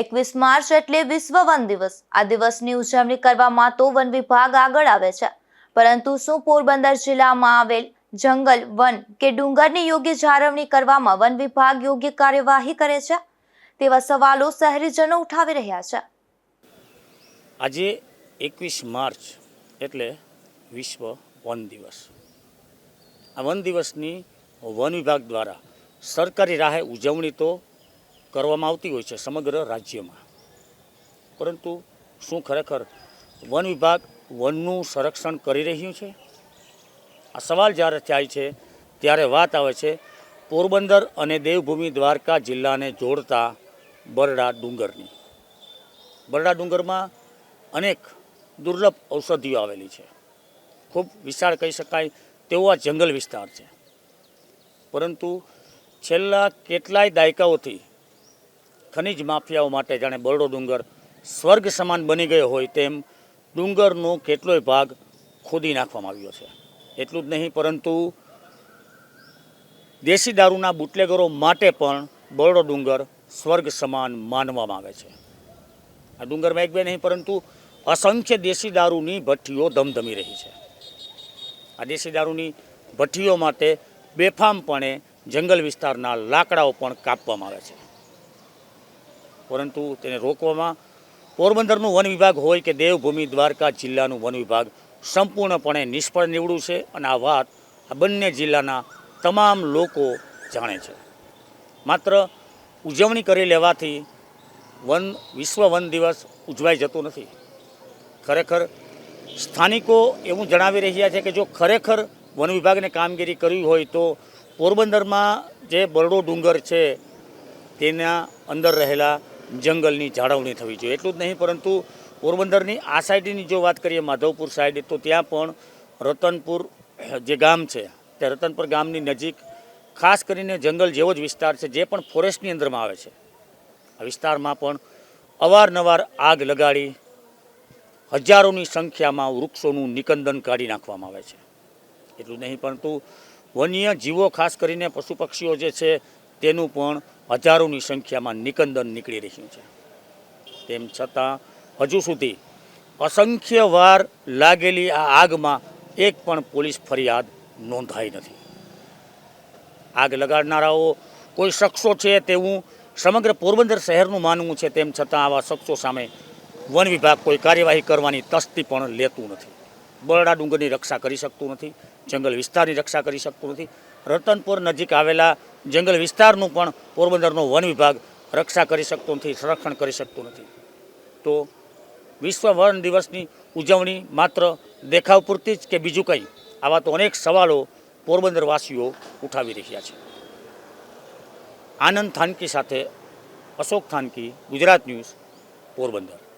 એકવીસ માર્ચ એટલે વિશ્વ વન દિવસ. આ દિવસની ઉજવણી કરવામાં તો વન વિભાગ આગળ આવે છે. પરંતુ શું પોરબંદર જિલ્લામાં આવેલ જંગલ, વન કે ડુંગરની યોગ્ય જાળવણી કરવામાં વન વિભાગ યોગ્ય કાર્યવાહી કરે છે? તેવા સવાલો શહેરીજનો ઉઠાવી રહ્યા છે. આજે એકવીસ માર્ચ એટલે વિશ્વ વન દિવસ. આ વન દિવસની વન વિભાગ દ્વારા સરકારી રાહે ઉજવણી તો કરવામાં આવતી હોય છે સમગ્ર રાજ્યમાં. પરંતુ શું ખરેખર વન વિભાગ વનનું સંરક્ષણ કરી રહ્યું છે? આ સવાલ જ્યારે થાય છે, ત્યારે વાત આવે છે, પોરબંદર અને દેવભૂમિ દ્વારકા જિલ્લાને જોડતા બરડા ડુંગરની. બરડા ડુંગરમાં અનેક દુર્લભ ઔષધિઓ આવેલી છે. ખૂબ વિશાળ કહી શકાય તેવો આ જંગલ વિસ્તાર છે. પરંતુ છેલ્લા કેટલાય દાયકાઓથી ખનિજ માફિયાઓ માટે જાણે બરડો ડુંગર સ્વર્ગ સમાન બની ગયો હોય તેમ ડુંગરનો કેટલોય ભાગ ખોદી નાખવામાં આવ્યો છે. એટલું જ નહીં, પરંતુ દેશી દારૂના બુટલેગરો માટે પણ બરડો ડુંગર સ્વર્ગ સમાન માનવામાં આવે છે. આ ડુંગરમાં એક બે નહીં, પરંતુ અસંખ્ય દેશી દારૂની ભઠ્ઠીઓ ધમધમી રહી છે. આ દેશી દારૂની ભઠ્ઠીઓ માટે બેફામપણે જંગલ વિસ્તારના લાકડાઓ પણ કાપવામાં આવે છે. પરંતુ તેને રોકવામાં પોરબંદરનું વન વિભાગ હોય કે દેવભૂમિ દ્વારકા જિલ્લાનું વન વિભાગ સંપૂર્ણપણે નિષ્ફળ નીવડ્યું છે અને આ વાત આ બંને જિલ્લાના તમામ લોકો જાણે છે. માત્ર ઉજવણી કરી લેવાથી વન વિશ્વ વન દિવસ ઉજવાઈ જતો નથી. ખરેખર સ્થાનિકો એવું જણાવી રહ્યા છે કે જો ખરેખર વન વિભાગને કામગીરી કરવી હોય તો પોરબંદરમાં જે બરડો ડુંગર છે તેના અંદર રહેલા જંગલની જાળવણી થવી જોઈએ. એટલું જ નહીં, પરંતુ પોરબંદરની આ સાઈડની જો વાત કરીએ, માધવપુર સાઈડ, તો ત્યાં પણ રતનપુર જે ગામ છે, તે રતનપુર ગામની નજીક ખાસ કરીને જંગલ જેવો જ વિસ્તાર છે, જે પણ ફોરેસ્ટની અંદરમાં આવે છે. આ વિસ્તારમાં પણ અવારનવાર આગ લગાડી હજારોની સંખ્યામાં વૃક્ષોનું નિકંદન કાઢી નાખવામાં આવે છે. એટલું નહીં, પરંતુ વન્ય જીવો, ખાસ કરીને પશુ પક્ષીઓ જે છે, તેનું પણ હજારોની સંખ્યામાં નિકંદન નીકળી રહ્યું છે. તેમ છતાં હજુ સુધી અસંખ્ય વાર લાગેલી આ આગમાં એક પણ પોલીસ ફરિયાદ નોંધાઈ નથી. આગ લગાડનારાઓ કોઈ શખ્સો છે તેવું સમગ્ર પોરબંદર શહેરનું માનવું છે, તેમ છતાં આવા શખ્સો સામે વન વિભાગ કોઈ કાર્યવાહી કરવાની તસ્તી પણ લેતું નથી. બરડા ડુંગરની રક્ષા કરી શકતું નથી, જંગલ વિસ્તારની રક્ષા કરી શકતું નથી. રતનપુર નજીક આવેલા જંગલ વિસ્તારનું પણ પોરબંદરનો વન વિભાગ રક્ષા કરી શકતો નથી, સંરક્ષણ કરી શકતું નથી. તો વિશ્વ વન દિવસની ઉજવણી માત્ર દેખાવ પૂરતી જ કે બીજું કંઈ? આવા તો અનેક સવાલો પોરબંદરવાસીઓ ઉઠાવી રહ્યા છે. આનંદ થાનકી સાથે અશોક થાનકી, ગુજરાત ન્યૂઝ, પોરબંદર.